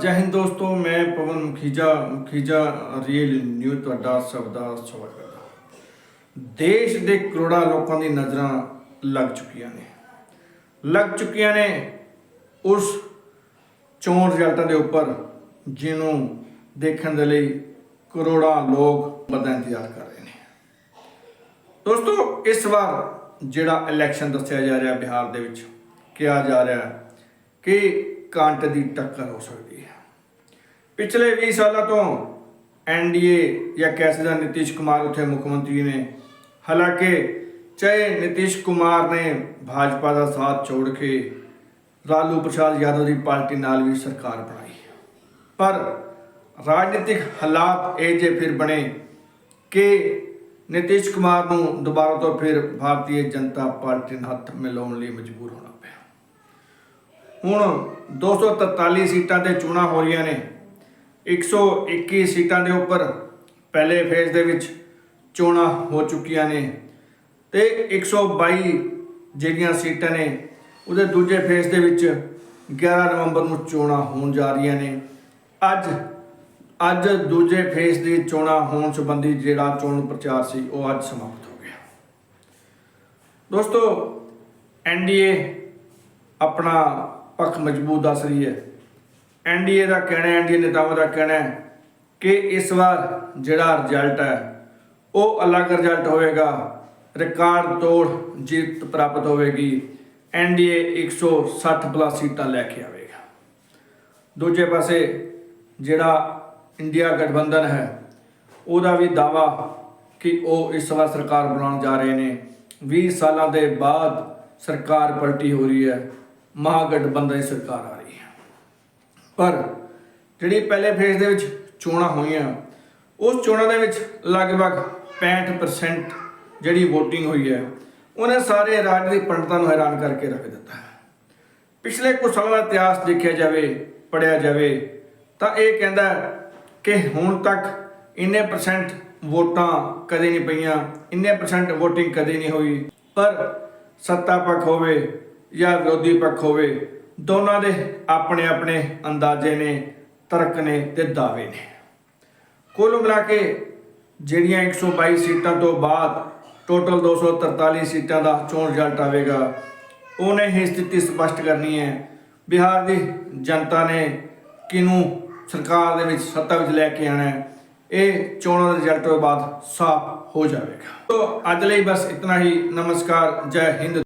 ਜੈ ਹਿੰਦ ਦੋਸਤੋ, ਮੈਂ ਪਵਨ ਮੁਖੀਜਾ ਮੁਖੀਜਾ ਰੀਅਲ ਨਿਊ ਤੁਹਾਡਾ ਸਭ ਦਾ ਸਵਾਗਤ ਕਰਦਾ ਦੇਸ਼ ਦੇ ਕਰੋੜਾਂ ਲੋਕਾਂ ਦੀ ਨਜ਼ਰਾਂ ਲੱਗ ਚੁੱਕੀਆਂ ਨੇ। ਲੱਗ ਚੁੱਕੀਆਂ ਨੇ ਉਸ ਚੋਣ ਰਿਜ਼ਲਟਾਂ ਦੇ ਉੱਪਰ, ਜਿਹਨੂੰ ਦੇਖਣ ਦੇ ਲਈ ਕਰੋੜਾਂ ਲੋਕ ਬਦਾ ਇੰਤਜ਼ਾਰ ਕਰ ਰਹੇ ਨੇ। ਦੋਸਤੋ, ਇਸ ਵਾਰ ਜਿਹੜਾ ਇਲੈਕਸ਼ਨ ਦੱਸਿਆ ਜਾ ਰਿਹਾ ਬਿਹਾਰ ਦੇ ਵਿੱਚ, ਕਿਹਾ ਜਾ ਰਿਹਾ ਕਿ ਕਾਂਟ ਦੀ ਟੱਕਰ ਹੋ ਸਕਦੀ ਹੈ। ਪਿਛਲੇ 20 ਸਾਲਾਂ ਤੋਂ ਐਨਡੀਏ ਜਾਂ ਕਹਿ ਸਕਦੇ ਹਾਂ ਕੁਮਾਰ ਉੱਥੇ ਮੁੱਖ ਮੰਤਰੀ ਨੇ। ਹਾਲਾਂਕਿ ਚਾਹੇ ਨਿਤੀਸ਼ ਕੁਮਾਰ ਨੇ ਭਾਜਪਾ ਦਾ ਸਾਥ ਛੋੜ ਕੇ ਲਾਲੂ ਪ੍ਰਸਾਦ ਯਾਦਵ ਦੀ ਪਾਰਟੀ ਨਾਲ ਵੀ ਸਰਕਾਰ ਬਣਾਈ। ਪਰ ਰਾਜਨੀਤਿਕ ਹਾਲਾਤ ਇਹ ਜੇ ਫਿਰ ਬਣੇ ਕਿ ਨਿਤੀਸ਼ ਕੁਮਾਰ ਨੂੰ ਦੁਬਾਰਾ ਤੋਂ ਫਿਰ ਭਾਰਤੀ ਜਨਤਾ ਪਾਰਟੀ ਨਾਲ ਹੱਥ ਮਿਲਾਉਣ ਲਈ ਮਜਬੂਰ ਹੋਣਾ ਪਿਆ। ਹੁਣ 243 ਸੀਟਾਂ ਤੇ ਚੋਣਾਂ ਹੋ ਰਹੀਆਂ ਨੇ। 121 ਸੀਟਾਂ ਦੇ ਉੱਪਰ ਪਹਿਲੇ ਫੇਜ਼ ਦੇ ਵਿੱਚ ਚੋਣਾਂ ਹੋ ਚੁੱਕੀਆਂ ਨੇ ਤੇ 122 ਜਿਹੜੀਆਂ ਸੀਟਾਂ ਨੇ, ਉਹਦੇ ਦੂਜੇ ਫੇਜ਼ ਦੇ ਵਿੱਚ 11 ਨਵੰਬਰ ਨੂੰ ਚੋਣਾਂ ਹੋਣ ਜਾ ਰਹੀਆਂ ਨੇ। ਅੱਜ ਅੱਜ ਦੂਜੇ ਫੇਜ਼ ਦੀ ਚੋਣਾਂ ਹੋਣ ਸੰਬੰਧੀ ਜਿਹੜਾ ਚੋਣ ਪ੍ਰਚਾਰ ਸੀ, ਉਹ ਅੱਜ ਸਮਾਪਤ ਹੋ ਗਿਆ। ਦੋਸਤੋ ਐਨਡੀਏ ਆਪਣਾ ਪੱਖ ਮਜ਼ਬੂਤ ਦੱਸ ਰਹੀ ਹੈ। ਐਨਡੀਏ ਦਾ ਕਹਿਣਾ ਹੈ ਐਨਡੀਏ ਨੇਤਾਵਾਂ ਦਾ ਕਹਿਣਾ ਹੈ ਕਿ ਇਸ ਵਾਰ ਜਿਹੜਾ ਰਿਜ਼ਲਟ ਹੈ, ਉਹ ਅਲੱਗ ਰਿਜ਼ਲਟ ਹੋਵੇਗਾ। ਰਿਕਾਰਡ ਤੋੜ ਜਿੱਤ ਪ੍ਰਾਪਤ ਹੋਵੇਗੀ। ਐਨਡੀਏ 160 ਪਲੱਸ ਸੀਟਾਂ ਲੈ ਕੇ ਆਵੇਗਾ। ਦੂਜੇ ਪਾਸੇ ਜਿਹੜਾ ਇੰਡੀਆ ਗਠਬੰਧਨ ਹੈ, ਉਹਦਾ ਵੀ ਦਾਵਾ ਕਿ ਉਹ ਇਸ ਵਾਰ ਸਰਕਾਰ ਬਣਾਉਣ ਜਾ ਰਹੇ ਨੇ। 20 ਸਾਲਾਂ ਦੇ ਬਾਅਦ ਸਰਕਾਰ ਪਲਟੀ ਹੋ ਰਹੀ ਹੈ। ਮਹਾਗਠਬੰਧਨ ਦੀ ਸਰਕਾਰ ਆ ਰਹੀ ਹੈ। ਪਰ ਜਿਹੜੀ ਪਹਿਲੇ ਫੇਜ਼ ਦੇ ਵਿੱਚ ਚੋਣਾਂ ਹੋਈਆਂ, ਉਸ ਚੋਣਾਂ ਦੇ ਵਿੱਚ ਲਗਭਗ 65% ਜਿਹੜੀ VOTING ਹੋਈ ਹੈ, ਉਹਨੇ ਸਾਰੇ ਰਾਜਨੀਤਿਕ ਪੰਡਤਾਂ ਨੂੰ ਹੈਰਾਨ ਕਰਕੇ ਰੱਖ ਦਿੱਤਾ ਪਿਛਲੇ ਕੁਝ ਸਾਲਾਂ ਦਾ ਇਤਿਹਾਸ ਦੇਖਿਆ ਜਾਵੇ ਪੜਿਆ ਜਾਵੇ, ਤਾਂ ਇਹ ਕਹਿੰਦਾ ਕਿ ਹੁਣ ਤੱਕ ਇੰਨੇ ਪਰਸੈਂਟ ਵੋਟਾਂ ਕਦੇ ਨਹੀਂ ਪਈਆਂ, ਇੰਨੇ ਪਰਸੈਂਟ VOTING ਕਦੇ ਨਹੀਂ ਹੋਈ। ਪਰ ਸੱਤਾ ਪੱਖ ਹੋਵੇ ਜਾਂ ਵਿਰੋਧੀ ਪੱਖ ਹੋਵੇ, ਦੋਨਾਂ ਦੇ ਆਪਣੇ ਆਪਣੇ ਅੰਦਾਜ਼ੇ ਨੇ, ਤਰਕ ਨੇ ਤੇ ਦਾਅਵੇ ਨੇ। ਕੁੱਲ ਮਿਲਾ ਕੇ ਜਿਹੜੀਆਂ 122 ਸੀਟਾਂ ਤੋਂ ਬਾਅਦ ਟੋਟਲ 243 ਸੀਟਾਂ ਦਾ ਚੋਣ ਰਿਜ਼ਲਟ ਆਵੇਗਾ, ਉਹਨੇ ਹੀ ਸਥਿਤੀ ਸਪਸ਼ਟ ਕਰਨੀ ਹੈ। ਬਿਹਾਰ ਦੀ ਜਨਤਾ ਨੇ ਕਿਨੂੰ ਸਰਕਾਰ ਦੇ ਵਿੱਚ ਸੱਤਾ ਵਿੱਚ ਲੈ ਕੇ ਆਣਾ ਹੈ, ਇਹ ਚੋਣਾਂ ਦੇ ਰਿਜ਼ਲਟ ਤੋਂ ਬਾਅਦ ਸਾਫ਼ ਹੋ ਜਾਵੇਗਾ। ਤੋਂ ਅੱਜ ਲਈ ਬਸ ਇਤਨਾ ਹੀ। ਨਮਸਕਾਰ। ਜੈ ਹਿੰਦ।